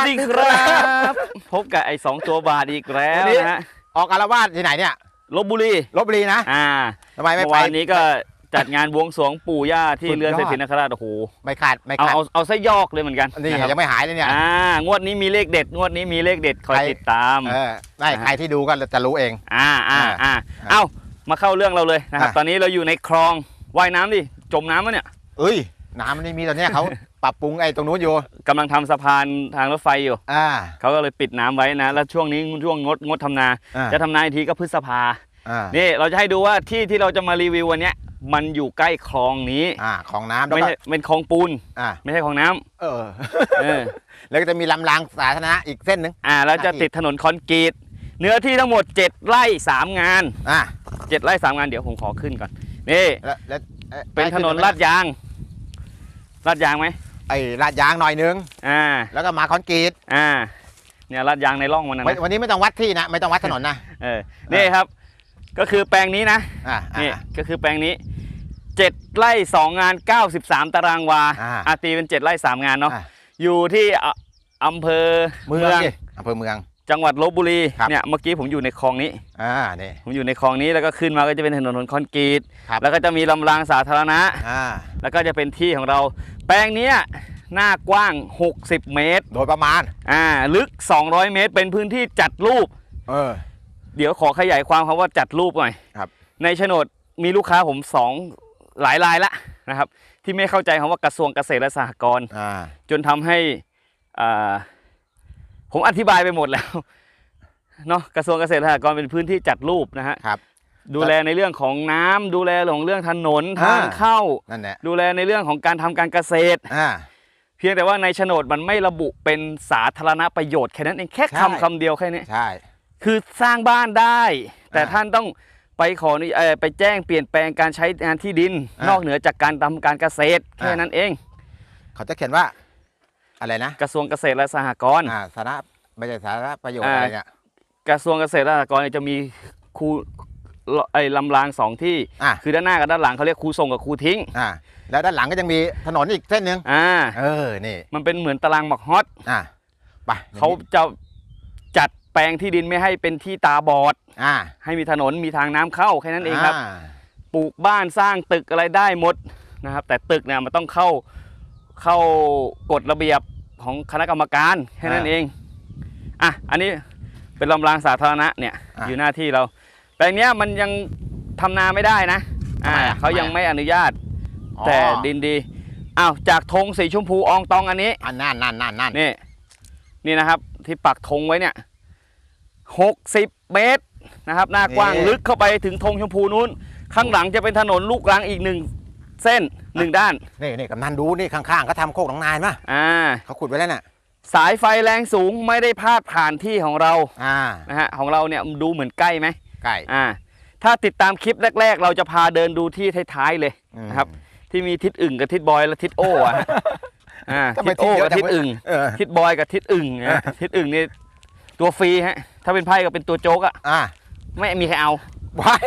วัสดีครับพบกับไอ้สองตัวบาทอีกแล้ววันนี้นะฮะออกอารวาสที่ไหนเนี่ยลบบุรีลบบุรีนะอ่าทำไมไม่เมื่อไปวานนี้ก็จัดงานบวงสรวงปู่ย่าที่สุดยอดเรือนเศรษฐีนคราชโอ้โหไม่ขาดไม่เอาขาดเอาเอาซะยอกเลยเหมือนกันนี่นะครับยังไม่หายเลยเนี่ยอ่างวดนี้มีเลขเด็ด งวดนี้มีเลขเด็ดคอยใครติดตามเออได้ใครที่ดูก็จะรู้เอง อ่าอ่าอ่าอ่าเอ้ามาเข้าเรื่องเราเลยนะครับอะตอนนี้เราอยู่ในคลองว่ายน้ำดิจมน้ำมะเนี่ยเอ้ย น้ำมันไม่มีตอนเนี้ยเขา ปรับปรุงไอ้ตรงนู้นอยู่กำลังทำสะพานทางรถไฟอยู่ อ่าเขาก็เลยปิดน้ำไว้นะ แล้วช่วงนี้ช่วงงดงดทำนา อ่าจะทำนาอีกทีก็พฤษภา อ่านี่เราจะให้ดูว่าที่ที่เราจะมารีวิววันเนี้ยมันอยู่ใกล้คลองนี้ อ่าของน้ำแล้วไม่ก็ใช่เป็นคลองปูน อ่าไม่ใช่คลองน้ำเออ เออ แล้วก็จะมีลำรางสาธารณะอีกเส้นหนึ่ง อ่าแล้วจะอะอีกติดถนนคอนกรีต เนื้อที่ทั้งหมด 7 ไร่ 3 งาน อ่า7ไร่3งานเดี๋ยวผมขอขึ้นก่อน นี่ แล้วแล้วอ่อเป็นถนนลาดยาง ลาดยางไหมไอ้ลาดยางหน่อยนึงอ่าแล้วก็มาคอนกรีตอ่าเนี่ยลาดยางในร่องมันนะไม่นะวันนี้ไม่ต้องวัดที่นะไม่ต้องวัดถนนนะเออนี่ครับ ก็คือแปลงนี้นะอ่าอ่านี่ก็คือแปลงนี้7ไร่2งาน93ตารางวาอ่าอาตีเป็น7ไร่3งานเนาะอ่าอยู่ที่อะอำเภอเมืเมืององดิอำเภอเมือง จังหวัดลบบุรีครับเนี่ยเมื่อกี้ผมอยู่ในคลองนี้อ่านี่ผมอยู่ในคลองนี้แล้วก็ขึ้นมาก็จะเป็นถนนคอนกรีตครับแล้วก็จะมีลำรางสาธารณะอ่าแล้วก็จะเป็นที่ของเรา แปลงเนี้ยหน้ากว้าง 60 เมตร โดยประมาณ อ่า ลึก 200 เมตร เป็นพื้นที่จัดรูป เออ เดี๋ยวขอขยายความคำว่าจัดรูปหน่อยครับ ในโฉนดมีลูกค้าผมสองหลายรายละนะครับ ที่ไม่เข้าใจคำว่ากระทรวงเกษตรและสหกรณ์อ่า จนทำให้อ่าผมอธิบายไปหมดแล้ว เนาะกระทรวงเกษตรและสหกรณ์เป็นพื้นที่จัดรูปนะฮะ ครับ ดูแลในเรื่องของน้ำดูแลของเรื่องถนนอ่าทางเข้านั่นแหละดูแลในเรื่องของการทำการเกษตรอ่าเพียงแต่ว่าในโฉนดมันไม่ระบุเป็นสาธารณประโยชน์แค่นั้นเองแค่ใช่คำคำเดียวแค่นี้ใช่คือสร้างบ้านได้ แต่อ่าท่านต้องไปขออนุญาตเอ่อไปแจ้งเปลี่ยนแปลงการใช้งานที่ดินอ่านนอกเหนือจากการทำการเกษตรแค่อ่านั้นเอง เขาจะเขียนว่าอะไรนะกระทรวงเกษตรและสหกรณ์อ่าสาระไม่ใช่สาระประโยชน์อ่าอะไรเนี่ยกระทรวงเกษตรและสหกรณ์เนี่ยจะมีครู ไอ้ลำรางสองที่ อ่าคือด้านหน้ากับด้านหลังเขาเรียกครูส่งกับครูทิ้ง อ่าแล้วด้านหลังก็ยังมีถนนอีกเส้นหนึ่งอ่า เออนี่มันเป็นเหมือนตารางหมักฮอตอ่าไปเขาจะจัดแปลงที่ดินไม่ให้เป็นที่ตาบอด อ่าให้มีถนนมีทางน้ำเข้าแค่นั้นเองครับาปลูกบ้านสร้างตึกอะไรได้หมดนะครับ แต่ตึกเนี่ยมันต้องเข้าเข้ากฎระเบียบของคณะกรรมการแค่นั้นเองอะอันนี้เป็นลำรางสาธารณะเนี่ยอะอยู่หน้าที่เรา แปลงเนี้ยมันยังทำนาไม่ได้นะอ่าทำไมอะเขายังทำไมอะไม่อนุญาต อ๋อแต่ดินดีอ้าวจากธงสีชมพูอองตองอันนี้ อันนั่นนั่นนั่นนั่นนี่ นี่นะครับที่ปักธงไว้เนี่ยหกสิบเมตรนะครับ หน้ากว้างลึกเข้าไปถึงธงชมพูนู้น ข้างหลังจะเป็นถนนลูกรังอีกหนึ่งเส้นหนึ่งด้าน นี่นี่กำนันดูนี่ข้างๆเขาทำโคกหนองนายมาอ่า เขาขุดไว้แล้วน่ะ สายไฟแรงสูงไม่ได้พาดผ่านที่ของเราอ่า นะฮะของเราเนี่ยดูเหมือนใกล้ไหม ใกล้อ่าถ้าติดตามคลิปแรก ๆ เราจะพาเดินดูที่ท้ายๆเลยอืมนะครับ ที่มีทิศอึ่งกับทิศบอยและทิศโอ้อะฮะอ่าทำไมทิศโอ้ทิศเยอะกับจังทิศวะอึ่งเออทิศบอยกับทิศอึ่งนะทิศอึ่งนี่ตัวฟรีฮะ ถ้าเป็นไพ่ก็เป็นตัวโจ๊กอะอ่าไม่มีใครเอาว้าย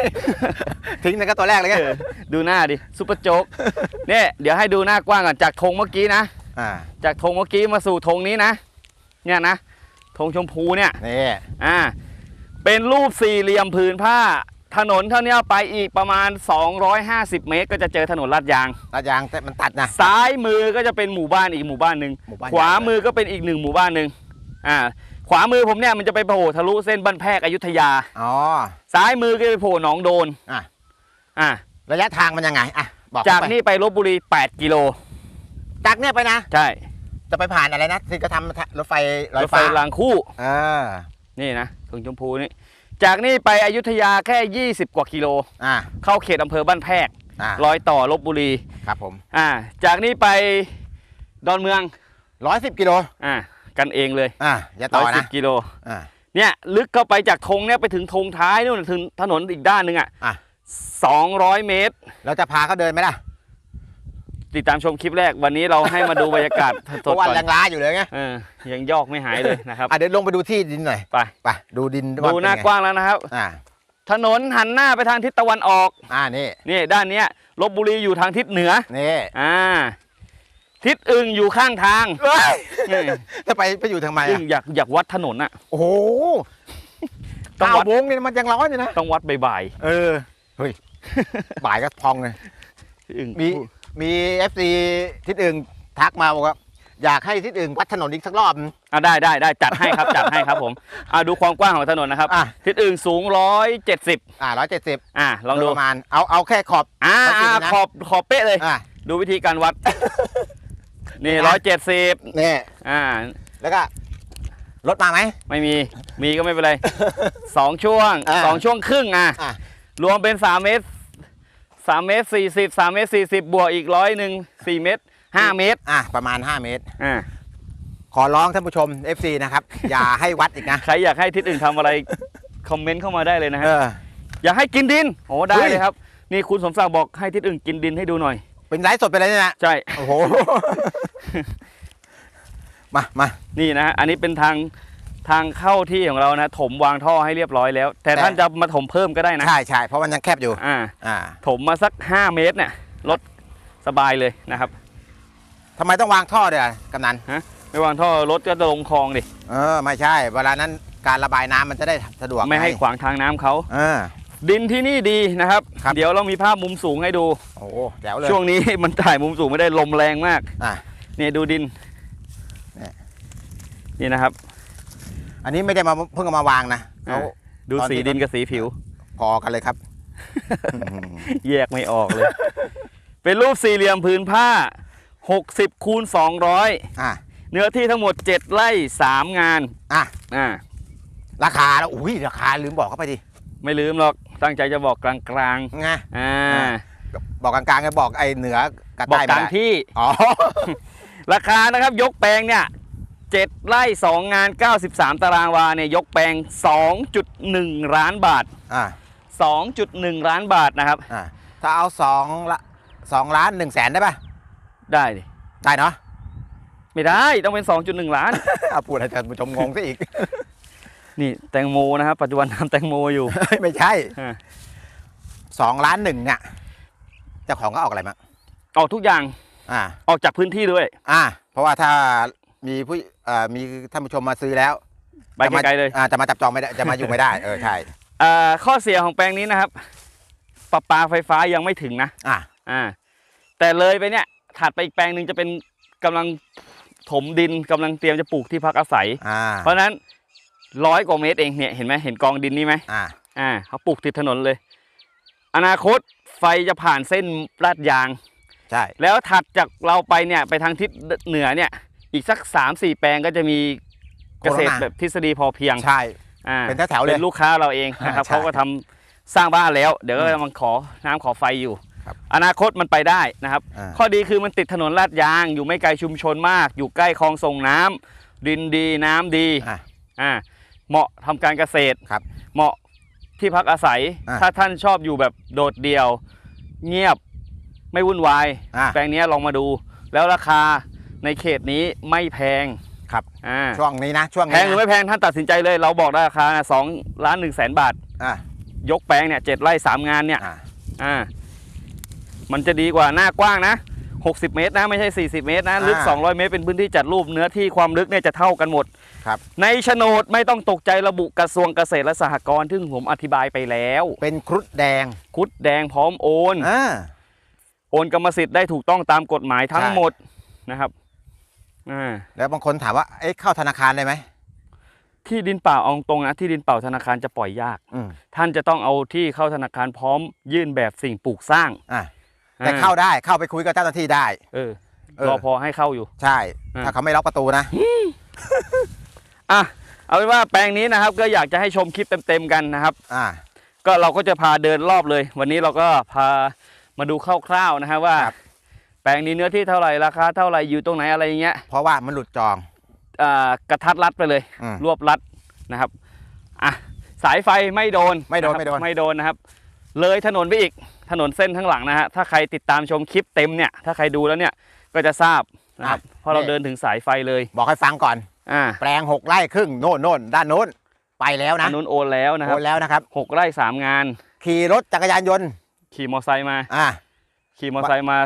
ทิ้งในก็ตัวแรกเลยไงเออดูหน้าดิซุปเปอร์โจ๊กเนี่ยเดี๋ยวให้ดูหน้ากว้างก่อนจากธงเมื่อกี้นะอ่าจากธงเมื่อกี้มาสู่ธงนี้นะเนี่ยนะธงชมพูเนี่ยนี่อ่า เป็นรูปสี่เหลี่ยมผืนผ้า ถนนเท่านี้ไปอีกประมาณ 250 เมตร ก็จะเจอถนนลาดยาง ลาดยางแต่มันตัดนะ ซ้ายมือก็จะเป็นหมู่บ้านอีกหมู่บ้านหนึ่งหมู่บ้าน ขวามือก็เป็นอีกหนึ่งหมู่บ้านหนึ่งอ่าขวามือผมเนี่ยมันจะไปโผล่ทะลุเส้นบ้านแพรกอยุธยา อ๋อซ้ายมือก็จะไปโผล่หนองโดนอะอ่าระยะทางมันยังไงอะบอกจากไปนี่ไปลบบุรี 8 กิโล จากเนี่ยไปนะ ใช่จะไปผ่านอะไรนะที่ก็ทำรถไฟลอรยถไฟฟ้ารางคู่ อ่า นี่นะตรงชมพูนี่ จากนี่ไปอยุธยาแค่ 20 กว่ากิโล อ่า เข้าเขตอำเภอบ้านแพรกอ่ารอยต่อลบบุรี ครับผมอ่า จากนี่ไปดอนเมือง ร้อยสิบกิโล อ่า กันเองเลยอ่า อย่าร้ต่ออยสินะ บกิโล อ่า เนี่ย ลึกเข้าไปจากธงเนี่ยไปถึงธงท้ายนู่นถึงถนนอีกด้านหนึ่งอะอะ สองร้อยเมตร เราจะพาเขาเดินไหมล่ะ ติดตามชมคลิปแรกวันนี้เราให้มาดูบรรยากาศเพสดราะว่าก่อนแรงล้าอยู่เลยไงเออยังยอกไม่หายเลยนะครับอะเดี๋ยวลงไปดูที่ดินหน่อยไปไปดูดินดูหน้ากว้างแล้วนะครับอ่าถนนหันหน้าไปทางทิศตะวันออก อ่านี่นี่ด้านเนี้ยลบบุรีอยู่ทางทิศเหนือนี่อ่า ทิศอึงอยู่ข้างทางเอ้ยเออจะไปไปอยู่ทำไมอึอะงอยากอยากวัดถนนอะโอ้โหต้องเก้าวัดโมงเนี่ยมันยังร้อนอยู่นะต้องวัดบ่ายเออเฮ้ยบ่ายก็พองเลยๆที่อึงมี มีเอฟซีทิศอื่นทักมาบอกว่าอยากให้ทิศอื่นวัดถนนอีกสักรอบอะได้ได้ได้จัดให้ครับ จัดให้ครับผมอะดูความกว้างของถนนนะครับ อะ ทิศอึงสูงร้อยเจ็ดสิบอ่าร้อยเจ็ดสิบอะลองดูประมาณเอาเอาแค่ขอบ อ่าขอบจริงอ่านะ ขอบขอบเป๊ะเลย อ่า ดูวิธีการวัด นี่นะร้อยเจ็ดสิบเนี่ยอ่า แล้วก็รถมาไหม ไม่มี มีก็ไม่เป็นไร สองช่วงอ่า สองช่วงครึ่งอะ อะรวมเป็นสามเมตร สามเมตรสี่สิบสามเมตรสี่สิบบวกอีกร้อยหนึ่งสี่เมตรห้าเมตรอะประมาณ 5 เมตร อ่าขอร้องท่านผู้ชม FC นะครับ อย่าให้วัดอีกนะใครอยากให้ทิศอื่นทำอะไร คอมเมนต์เข้ามาได้เลยนะเอฮะออยากให้กินดินโอ้ได้เฮ้ย เลยครับ นี่คุณสมศักดิ์บอกให้ทิศอื่นกินดินให้ดูหน่อย เป็นไลฟ์สดไปเลยเนี่ยนะใช่ โอ้โห มามานี่นะฮะอันนี้เป็นทาง ทางเข้าที่ของเรานะ ถมวางท่อให้เรียบร้อยแล้วแต่แต่ท่านจะมาถมเพิ่มก็ได้นะ ใช่ใช่เพราะมันยังแคบอยู่ อ่า อ่า ถมมาสัก 5 เมตรเนี่ยรถสบายเลยนะครับทำไมต้องวางท่อเดี๋ยวกำนันไม่วางท่อรถก็จะลงคลองดิ เออ ไม่ใช่ เวลานั้นการระบายน้ำมันจะได้สะดวก ไม่ให้งขวางทางน้ำเขาเออดินที่นี่ดีนะครับครับเดี๋ยวเรามีภาพมุมสูงให้ดู โอ้โหแจ๋วเลย ช่วงนี้มันถ่ายมุมสูงไม่ได้ลมแรงมาก อะเนี่ยดูดินเนี่ยนี่นะครับ อันนี้ไม่ได้มาเพิ่งเอามาวางนะเขาอ่าดูตอนที่สีดินกับสีผิว พอกันเลยครับ แยกไม่ออกเลย เป็นรูปสี่เหลี่ยมผืนผ้า 60คูณ200อะเนื้อที่ทั้งหมด 7ไร่3งาน อะอ่าราคาแล้วอุ้ยราคาลืมบอกเข้าไปดิ ไม่ลืมหรอก ตั้งใจจะบอกกลางไงๆอ่าอ่าบอกกลางๆไงบอกไอ้เหนือกับบอกใต้กไม่ลางได้ที่ อ๋อ ราคานะครับยกแปลงเนี่ย 7 ไร่ 2 งาน 93 ตารางวาเนี่ยยกแปลง 2.1 ล้านบาท อ่า2.1 ล้านบาทนะครับ อ่าถ้าเอาสองละสองล้านหนึ่งแสนได้ป่ะได้ดิได้เนาะ ไม่ได้ต้องเป็น 2.1 ล้าน เอาพูดให้ท่านผู้ชมงงซะอีก นี่แตงโมนะครับ ปัจจุบันทำแตงโมอยู่ ไม่ใช่อ่าสองล้านหนึ่งเนี่ยเจ้าของก็ออกอะไรมาออกทุกอย่างอ่า ออกจากพื้นที่ด้วย อ่า เพราะว่าถ้ามีผู้เอ่อมีท่านผู้ชมมาซื้อแล้วไปไกลๆเลยอ่าจะมาจับจองไม่ได้จะมาอยู่ไม่ได้เออใช่อ่าข้อเสียของแปลงนี้นะครับประปาไฟฟ้ายังไม่ถึงนะอ่าอ่า แต่เลยไปเนี่ยถัดไปอีกแปลงหนึ่งจะเป็นกำลังถมดินกำลังเตรียมจะปลูกที่พักอาศัยอ่าเพราะฉะนั้นร้อยกว่าเมตรเองเนี่ยเห็นไหมเห็นกองดินนี่ไหมอ่าอ่าเขาปลูกติดถนนเลย อนาคตไฟจะผ่านเส้นลาดยาง ใช่ แล้วถัดจากเราไปเนี่ยไปทางทิศเหนือเนี่ย อีกสัก3ามสี่แปลงก็จะมีเกษตรแบบทฤษฎีพอเพียงใช่อ่าเป็นแถวๆเลยเป็นลูกค้าเราเองนะครับใช่เขาก็ทำสร้างบ้านแล้ว เดี๋ยวก็มันขอน้ำขอไฟอยู่ครับอนาคตมันไปได้นะครับอ่าข้อดีคือมันติดถนนลาดยาง อยู่ไม่ไกลชุมชนมาก อยู่ใกล้คลองส่งน้ำดินดีน้ำดีอ่าอ่าเหมาะทำการเกษตรครับ เหมาะที่พักอาศัยอ่าถ้าท่านชอบอยู่แบบโดดเดี่ยว เงียบไม่วุ่นวายอ่าแปลงเนี้ยลองมาดู แล้วราคา ในเขตนี้ไม่แพงครับอ่าช่วงนี้นะช่วงแพนี้งหรือนะไม่แพงท่านตัดสินใจเลย เราบอกได้ราคาสองล้านหนึ่งแสนบาท อ่ายกแปลงเนี่ยเจ็ดไร่สามงานเนี่ยอ่าอ่ามันจะดีกว่าหน้ากว้างนะ 60 เมตรนะไม่ใช่ 40 เมตรนะลึก 200 เมตรเป็นพื้นที่จัดรูปเนื้อที่ความลึกเนี่ยจะเท่ากันหมด ครับ ในโฉนดไม่ต้องตกใจระบุกระทรวงเกษตรและสหกรณ์ซึ่งผมอธิบายไปแล้วเป็นครุฑแดงคุดแดงพร้อมโอน อ่า โอนกรรมสิทธิ์ได้ถูกต้องตามกฎหมายทั้งใช่ หมดนะครับ อ่าแล้วบางคนถามว่าเอ๊ะเข้าธนาคารได้ไหมที่ดินเปล่าเอาตรงนะที่ดินเปล่าธนาคารจะปล่อยยาก อืมท่านจะต้องเอาที่เข้าธนาคารพร้อมยื่นแบบสิ่งปลูกสร้าง อ่าแต่เข้าได้เข้าไปคุยกับเจ้าหน้าที่ได้ เออเออ รอพอให้เข้าอยู่ ใช่ อ่า ถ้าเขาไม่ล็อกประตูนะ อะเอาเป็นว่าแปลงนี้นะครับ ก็อยากจะให้ชมคลิปเต็มๆกันนะครับ อ่า ก็เราก็จะพาเดินรอบเลย วันนี้เราก็พามาดูคร่าวๆนะครับว่า ครับ แปลงนี้เนื้อที่เท่าไหร่ราคาเท่าไหร่อยู่ตรงไหนอะไรอย่างเงี้ยเพราะว่ามันหลุดจอง อ่ากระทัดรัดไปเลย อืมรวบรัดนะครับอะสายไฟไม่โดนไม่โดนนะครับไม่โดน ไม่โดนนะครับ เลยถนนไปอีกถนนเส้นข้างหลังนะฮะถ้าใครติดตามชมคลิปเต็มเนี่ย ถ้าใครดูแล้วเนี่ยก็จะทราบนะครับเพราะเราเดินถึงสายไฟเลยบอกให้ฟังก่อน อ่าแปลงหกไร่ครึ่งโน่นโน่นด้านโน้นไปแล้วอันะนนู้นโอนแล้วนะคโอรับนแล้วนะครับ หกไร่สามงาน ขี่รถจักรยานยนต์ขี่มอไซค์มา อ่าขี่มอไซค์มา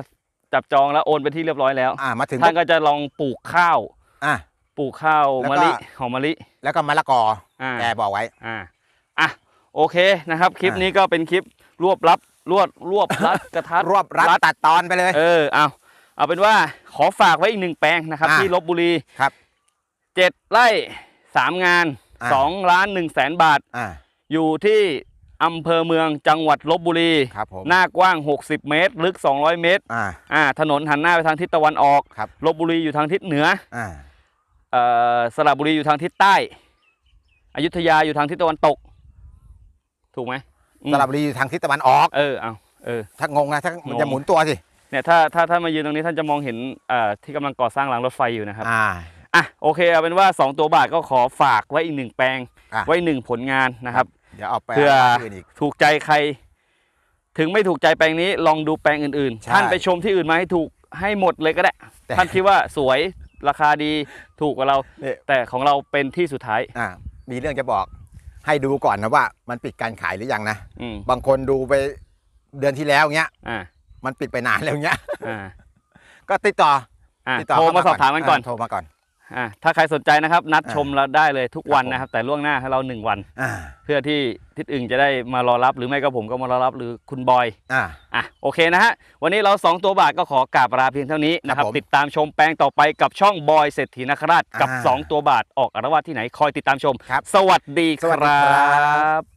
จับจองแล้วโอนไปที่เรียบร้อยแล้วอ่ามาถึงท่านก็จะลองปลูกข้าวอะปลูกข้าวแล้วก็มะลิหอมมะลิ แล้วก็มะละกออ่าแกบอกไว้อ่าอะโอเคนะครับ คลิปอะนี้ก็เป็นคลิปรวบลับรวดรวบรัดกระทัดรวบรัดตัดตอนไปเลย เออเอาเอาเป็นว่าขอฝากไว้อีกหนึ่งแปลงนะครับอะที่ลบบุรีครับเจ็ดไร่สามงานอะสองล้านหนึ่งแสนบาทอ่าอยู่ที่ อำเภอเมืองจังหวัดลบบุรี ครับผมหน้ากว้าง 60 เมตร ลึก 200 เมตรอ่าอ่าถนนหันหน้าไปทางทิศตะวันออกครับลบบุรีอยู่ทางทิศเหนืออ่าเอ่อสระบุรีอยู่ทางทิศใต้ อยุธยาอยู่ทางทิศตะวันตก ถูกไหมอืมสระบุรีอยู่ทางทิศตะวันออก เออเอาเออ ถ้างงนะถ้ามันงจะงหมุนตัวสิเนี่ยถ้าถ้าถ้ามายืนตรงนี้ท่านจะมองเห็นเอ่อที่กำลังก่อสร้างรางรถไฟอยู่นะครับ อ่า อะโอเคเอาเป็นว่า 2 ตัวบาทก็ขอฝากไว้อีกหนึ่งแปลง อะไว้หนึ่งผลงานนะครับ เดี๋ยวเอาไปเพื่อาที่นอีก ถูกใจใคร ถึงไม่ถูกใจแปลงนี้ลองดูแปลงอื่นใช่ๆ ท่านไปชมที่อื่นมาให้ถูกให้หมดเลยก็ได้ แต่ ท่านคิดว่าสวยราคาดีถูกกว่าเรา นี่แต่ของเราเป็นที่สุดท้าย อ่ามีเรื่องจะบอก ให้ดูก่อนนะว่า มันปิดการขายหรือยังนะ อืมบางคนดูไปเดือนที่แล้วเงี้ย อ่ามันปิดไปนานแล้วเงี้ย อ่าก็ติดต่ออ่าติดต่อโทรมาเข้สอบถามกันก่อน โทรมาก่อน อ่าถ้าใครสนใจนะครับ นัดอ่าชมเราได้เลยทุกวันครับผม นะครับ แต่ล่วงหน้าให้เราหนึ่งวัน อ่าเพื่อที่ทิศอื่นจะได้มารอรับหรือไม่ก็ผมก็มารอรับหรือคุณบอย อ่า อะโอเคนะฮะ วันนี้เรา 2 ตัวบาทก็ขอกราบลาเพียงเท่านี้นะครับผมติดตามชมแปลงต่อไปกับช่องบอยเศรษฐีนคราชกับ อ่า2 ตัวบาทออกอารวาสที่ไหนคอยติดตามชม ครับสวัสดีสวัสคดีรัครับ บ